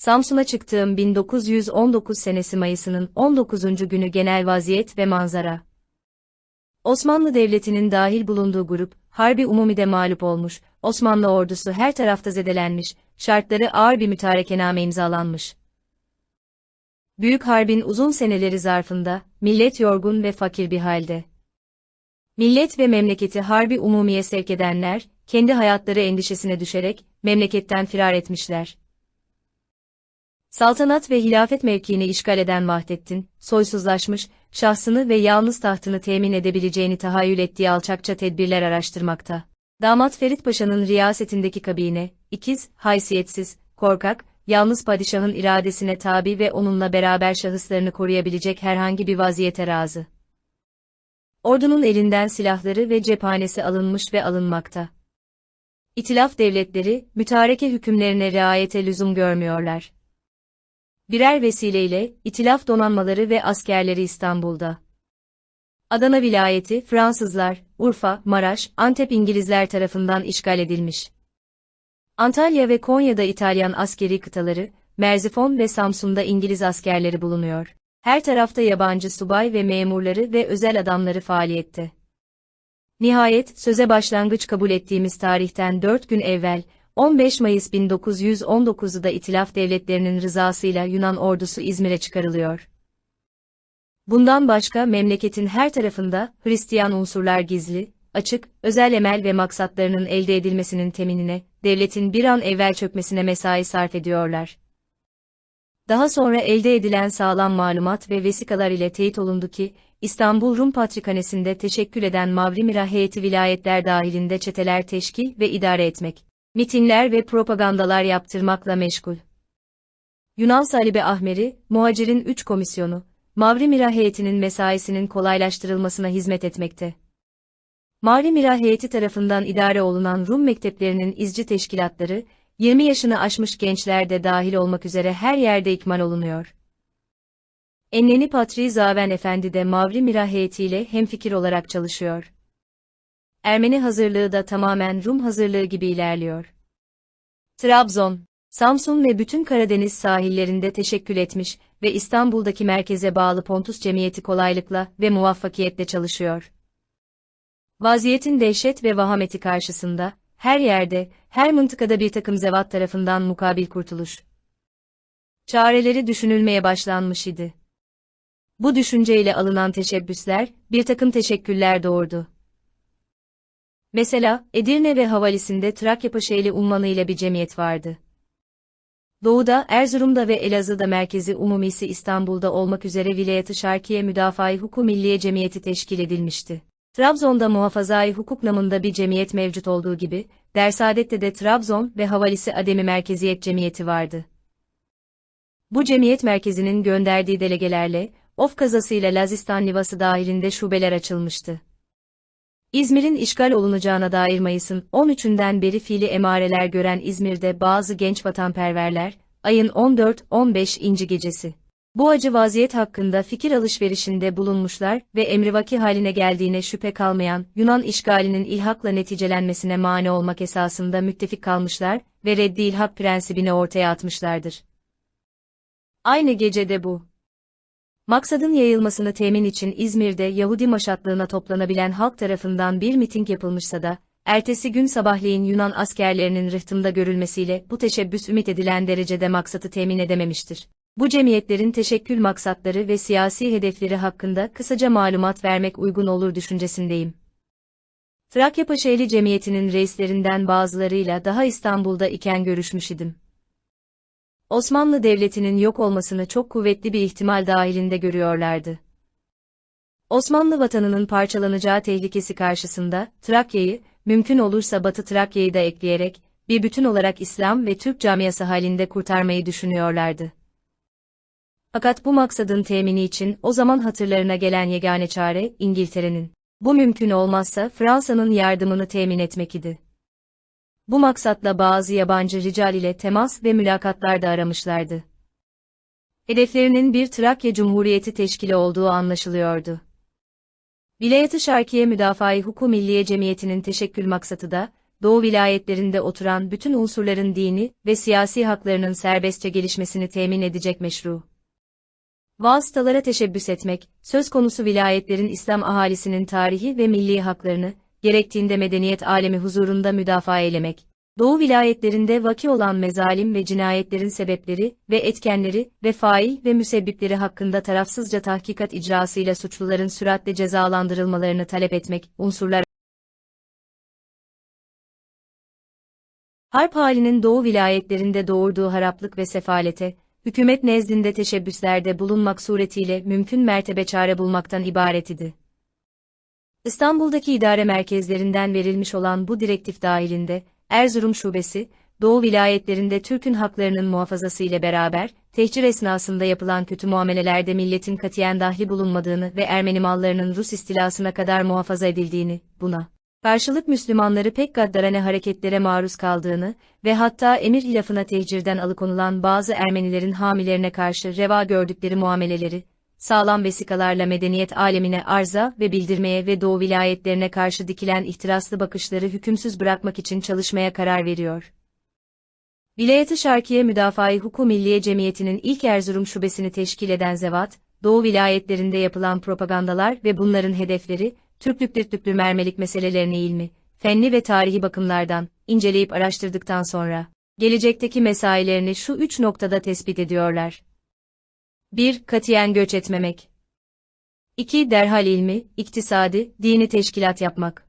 Samsun'a çıktığım 1919 senesi Mayıs'ının 19. günü genel vaziyet ve manzara. Osmanlı Devleti'nin dahil bulunduğu grup, Harbi Umumi'de mağlup olmuş, Osmanlı ordusu her tarafta zedelenmiş, şartları ağır bir mütarekename imzalanmış. Büyük Harbin uzun seneleri zarfında, millet yorgun ve fakir bir halde. Millet ve memleketi Harbi Umumi'ye sevk edenler, kendi hayatları endişesine düşerek, memleketten firar etmişler. Saltanat ve hilafet mevkiini işgal eden Vahdettin, soysuzlaşmış, şahsını ve yalnız tahtını temin edebileceğini tahayyül ettiği alçakça tedbirler araştırmakta. Damat Ferit Paşa'nın riyasetindeki kabine, ikiz, haysiyetsiz, korkak, yalnız padişahın iradesine tabi ve onunla beraber şahıslarını koruyabilecek herhangi bir vaziyete razı. Ordunun elinden silahları ve cephanesi alınmış ve alınmakta. İtilaf devletleri, mütareke hükümlerine riayete lüzum görmüyorlar birer vesileyle itilaf donanmaları ve askerleri İstanbul'da. Adana vilayeti Fransızlar, Urfa, Maraş, Antep İngilizler tarafından işgal edilmiş. Antalya ve Konya'da İtalyan askeri kıtaları, Merzifon ve Samsun'da İngiliz askerleri bulunuyor. Her tarafta yabancı subay ve memurları ve özel adamları faaliyette. Nihayet, söze başlangıç kabul ettiğimiz tarihten 4 gün evvel, 15 Mayıs 1919'da İtilaf Devletleri'nin rızasıyla Yunan ordusu İzmir'e çıkarılıyor. Bundan başka memleketin her tarafında Hristiyan unsurlar gizli, açık, özel emel ve maksatlarının elde edilmesinin teminine, devletin bir an evvel çökmesine mesai sarf ediyorlar. Daha sonra elde edilen sağlam malumat ve vesikalar ile teyit olundu ki, İstanbul Rum Patrikhanesi'nde teşekkül eden Mavrimira heyeti vilayetler dahilinde çeteler teşkil ve idare etmek, mitingler ve propagandalar yaptırmakla meşgul. Yunan Salibe Ahmeri, Muhacir'in 3 komisyonu, Mavri Mira heyetinin mesaisinin kolaylaştırılmasına hizmet etmekte. Mavri Mira heyeti tarafından idare olunan Rum mekteplerinin izci teşkilatları, 20 yaşını aşmış gençler de dahil olmak üzere her yerde ikmal olunuyor. Enneni Patri Zaven Efendi de Mavri Mira heyetiyle hemfikir olarak çalışıyor. Ermeni hazırlığı da tamamen Rum hazırlığı gibi ilerliyor. Trabzon, Samsun ve bütün Karadeniz sahillerinde teşekkül etmiş ve İstanbul'daki merkeze bağlı Pontus Cemiyeti kolaylıkla ve muvaffakiyetle çalışıyor. Vaziyetin dehşet ve vahameti karşısında, her yerde, her mıntıkada bir takım zevat tarafından mukabil kurtuluş. Çareleri düşünülmeye başlanmış idi. Bu düşünceyle alınan teşebbüsler, bir takım teşekküller doğurdu. Mesela, Edirne ve Havalisi'nde Trakya Paşaeli unvanı ile bir cemiyet vardı. Doğuda, Erzurum'da ve Elazığ'da merkezi umumisi İstanbul'da olmak üzere Vilayet-ı Şarkiye Müdafaa-i Hukuk Milliye Cemiyeti teşkil edilmişti. Trabzon'da muhafazai hukuk namında bir cemiyet mevcut olduğu gibi, Dersaadet'te de Trabzon ve Havalisi Ademi Merkeziyet Cemiyeti vardı. Bu cemiyet merkezinin gönderdiği delegelerle, Of kazasıyla Lazistan Nivası dahilinde şubeler açılmıştı. İzmir'in işgal olunacağına dair Mayıs'ın 13'ünden beri fiili emareler gören İzmir'de bazı genç vatanperverler, ayın 14-15. inci gecesi. Bu acı vaziyet hakkında fikir alışverişinde bulunmuşlar ve emrivaki haline geldiğine şüphe kalmayan Yunan işgalinin ilhakla neticelenmesine mani olmak esasında müttefik kalmışlar ve reddi ilhak prensibini ortaya atmışlardır. Aynı gecede bu Maksadın yayılmasını temin için İzmir'de Yahudi maşatlığına toplanabilen halk tarafından bir miting yapılmışsa da, ertesi gün sabahleyin Yunan askerlerinin rıhtımda görülmesiyle bu teşebbüs ümit edilen derecede maksatı temin edememiştir. Bu cemiyetlerin teşekkül maksatları ve siyasi hedefleri hakkında kısaca malumat vermek uygun olur düşüncesindeyim. Trakya Paşaeli Cemiyeti'nin reislerinden bazılarıyla daha İstanbul'da iken görüşmüş idim. Osmanlı Devleti'nin yok olmasını çok kuvvetli bir ihtimal dahilinde görüyorlardı. Osmanlı vatanının parçalanacağı tehlikesi karşısında, Trakya'yı, mümkün olursa Batı Trakya'yı da ekleyerek, bir bütün olarak İslam ve Türk camiası halinde kurtarmayı düşünüyorlardı. Fakat bu maksadın temini için o zaman hatırlarına gelen yegane çare, İngiltere'nin. Bu mümkün olmazsa Fransa'nın yardımını temin etmek idi. Bu maksatla bazı yabancı rical ile temas ve mülakatlar da aramışlardı. Hedeflerinin bir Trakya Cumhuriyeti teşkili olduğu anlaşılıyordu. Vilayet-ı Şarkiye Müdafaa-i Huku Milliye Cemiyeti'nin teşekkül maksatı da, Doğu vilayetlerinde oturan bütün unsurların dini ve siyasi haklarının serbestçe gelişmesini temin edecek meşru. Vasıtalara teşebbüs etmek, söz konusu vilayetlerin İslam ahalisinin tarihi ve milli haklarını, gerektiğinde medeniyet alemi huzurunda müdafaa eylemek, Doğu vilayetlerinde vaki olan mezalim ve cinayetlerin sebepleri ve etkenleri ve fail ve müsebbipleri hakkında tarafsızca tahkikat icrasıyla suçluların süratle cezalandırılmalarını talep etmek, unsurlar Harp halinin Doğu vilayetlerinde doğurduğu haraplık ve sefalete, hükümet nezdinde teşebbüslerde bulunmak suretiyle mümkün mertebe çare bulmaktan ibaret idi. İstanbul'daki idare merkezlerinden verilmiş olan bu direktif dahilinde, Erzurum Şubesi, Doğu vilayetlerinde Türk'ün haklarının muhafazası ile beraber, tehcir esnasında yapılan kötü muamelelerde milletin katiyen dahli bulunmadığını ve Ermeni mallarının Rus istilasına kadar muhafaza edildiğini, buna karşılık Müslümanları pek gaddarane hareketlere maruz kaldığını ve hatta emir hilafına tehcirden alıkonulan bazı Ermenilerin hamilerine karşı reva gördükleri muameleleri, sağlam vesikalarla medeniyet alemine arza ve bildirmeye ve Doğu vilayetlerine karşı dikilen ihtiraslı bakışları hükümsüz bırakmak için çalışmaya karar veriyor. Vilayeti Şarkiye Müdafaa-i Huku Milliye Cemiyeti'nin ilk Erzurum şubesini teşkil eden Zevat, Doğu vilayetlerinde yapılan propagandalar ve bunların hedefleri, Türklük Türklüklü mermelik meselelerini ilmi, fenli ve tarihi bakımlardan inceleyip araştırdıktan sonra, gelecekteki mesailerini şu üç noktada tespit ediyorlar. 1. Katiyen göç etmemek. 2. Derhal ilmi, iktisadi, dini teşkilat yapmak.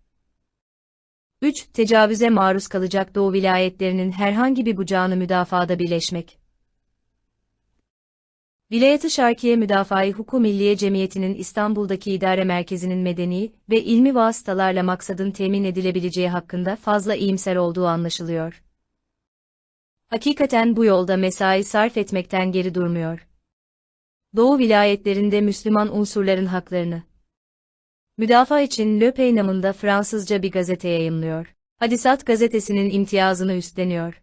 3. Tecavüze maruz kalacak Doğu vilayetlerinin herhangi bir bucağını müdafada birleşmek. Vilayet-i Şarkiye Müdafaa-i Huku Milliye Cemiyeti'nin İstanbul'daki idare merkezinin medeni ve ilmi vasıtalarla maksadın temin edilebileceği hakkında fazla iyimser olduğu anlaşılıyor. Hakikaten bu yolda mesai sarf etmekten geri durmuyor. Doğu vilayetlerinde Müslüman unsurların haklarını müdafaa için Le Pays namında Fransızca bir gazete yayımlıyor. Hadisat gazetesinin imtiyazını üstleniyor.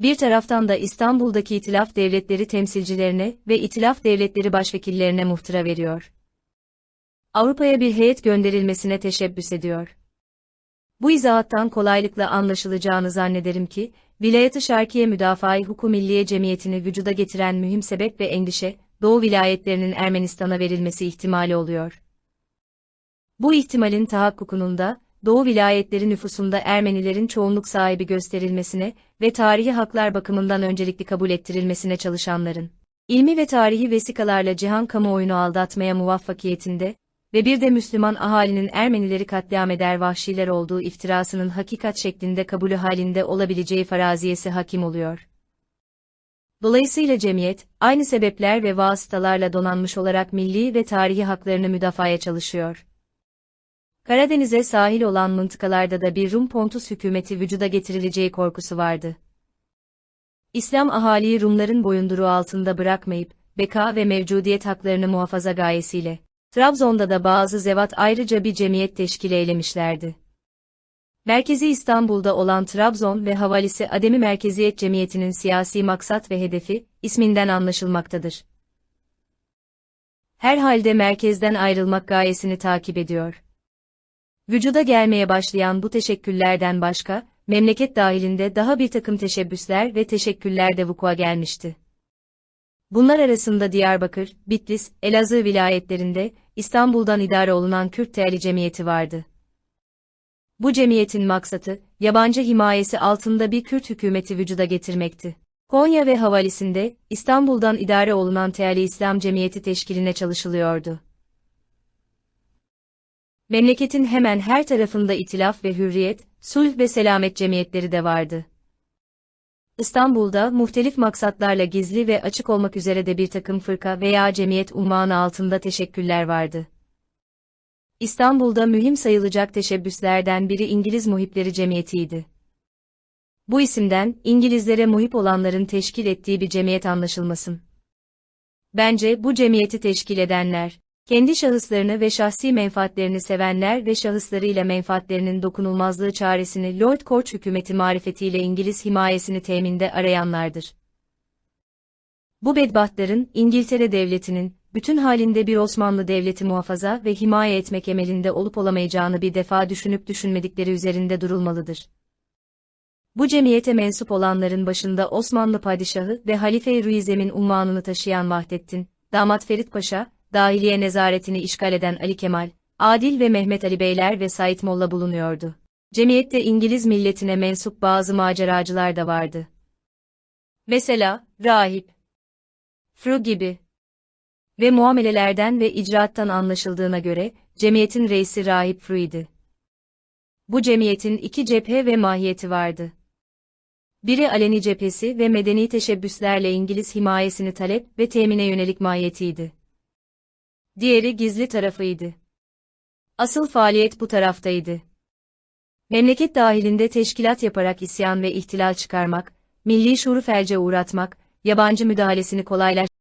Bir taraftan da İstanbul'daki itilaf devletleri temsilcilerine ve itilaf devletleri başvekillerine muhtıra veriyor. Avrupa'ya bir heyet gönderilmesine teşebbüs ediyor. Bu izahattan kolaylıkla anlaşılacağını zannederim ki, Vilayet-i Şarkiye Müdafaa-i Huku Milliye Cemiyeti'ni vücuda getiren mühim sebep ve endişe, Doğu vilayetlerinin Ermenistan'a verilmesi ihtimali oluyor. Bu ihtimalin tahakkukunun da, Doğu vilayetleri nüfusunda Ermenilerin çoğunluk sahibi gösterilmesine ve tarihi haklar bakımından öncelikli kabul ettirilmesine çalışanların, ilmi ve tarihi vesikalarla cihan kamuoyunu aldatmaya muvaffakiyetinde ve bir de Müslüman ahalinin Ermenileri katliam eder vahşiler olduğu iftirasının hakikat şeklinde kabulü halinde olabileceği faraziyesi hakim oluyor. Dolayısıyla cemiyet, aynı sebepler ve vasıtalarla donanmış olarak milli ve tarihi haklarını müdafaya çalışıyor. Karadeniz'e sahil olan mıntıkalarda da bir Rum Pontus hükümeti vücuda getirileceği korkusu vardı. İslam ahaliyi Rumların boyunduruğu altında bırakmayıp, beka ve mevcudiyet haklarını muhafaza gayesiyle, Trabzon'da da bazı zevat ayrıca bir cemiyet teşkil eylemişlerdi. Merkezi İstanbul'da olan Trabzon ve havalisi Ademi Merkeziyet Cemiyeti'nin siyasi maksat ve hedefi, isminden anlaşılmaktadır. Herhalde merkezden ayrılmak gayesini takip ediyor. Vücuda gelmeye başlayan bu teşekküllerden başka, memleket dahilinde daha bir takım teşebbüsler ve teşekküller de vukua gelmişti. Bunlar arasında Diyarbakır, Bitlis, Elazığ vilayetlerinde, İstanbul'dan idare olunan Kürt Teali Cemiyeti vardı. Bu cemiyetin maksatı, yabancı himayesi altında bir Kürt hükümeti vücuda getirmekti. Konya ve havalisinde, İstanbul'dan idare olunan Teali İslam Cemiyeti teşkiline çalışılıyordu. Memleketin hemen her tarafında itilaf ve hürriyet, sulh ve selamet cemiyetleri de vardı. İstanbul'da muhtelif maksatlarla gizli ve açık olmak üzere de bir takım fırka veya cemiyet unvanı altında teşekküller vardı. İstanbul'da mühim sayılacak teşebbüslerden biri İngiliz Muhipleri Cemiyeti'ydi. Bu isimden, İngilizlere muhip olanların teşkil ettiği bir cemiyet anlaşılmasın. Bence bu cemiyeti teşkil edenler, kendi şahıslarını ve şahsi menfaatlerini sevenler ve şahıslarıyla menfaatlerinin dokunulmazlığı çaresini Lord Koç hükümeti marifetiyle İngiliz himayesini teminde arayanlardır. Bu bedbahtların, İngiltere devletinin, bütün halinde bir Osmanlı devleti muhafaza ve himaye etmek emelinde olup olamayacağını bir defa düşünüp düşünmedikleri üzerinde durulmalıdır. Bu cemiyete mensup olanların başında Osmanlı Padişahı ve Halife-i Rüizem'in unvanını taşıyan Vahdettin, Damat Ferit Paşa, dahiliye nezaretini işgal eden Ali Kemal, Adil ve Mehmet Ali Beyler ve Said Molla bulunuyordu. Cemiyette İngiliz milletine mensup bazı maceracılar da vardı. Mesela, rahip, Fru gibi. Ve muamelelerden ve icraattan anlaşıldığına göre, cemiyetin reisi rahip Fru'ydi. Bu cemiyetin iki cephe ve mahiyeti vardı. Biri aleni cephesi ve medeni teşebbüslerle İngiliz himayesini talep ve temine yönelik mahiyetiydi. Diğeri gizli tarafıydı. Asıl faaliyet bu taraftaydı. Memleket dahilinde teşkilat yaparak isyan ve ihtilal çıkarmak, milli şuuru felce uğratmak, yabancı müdahalesini kolaylaştırmak,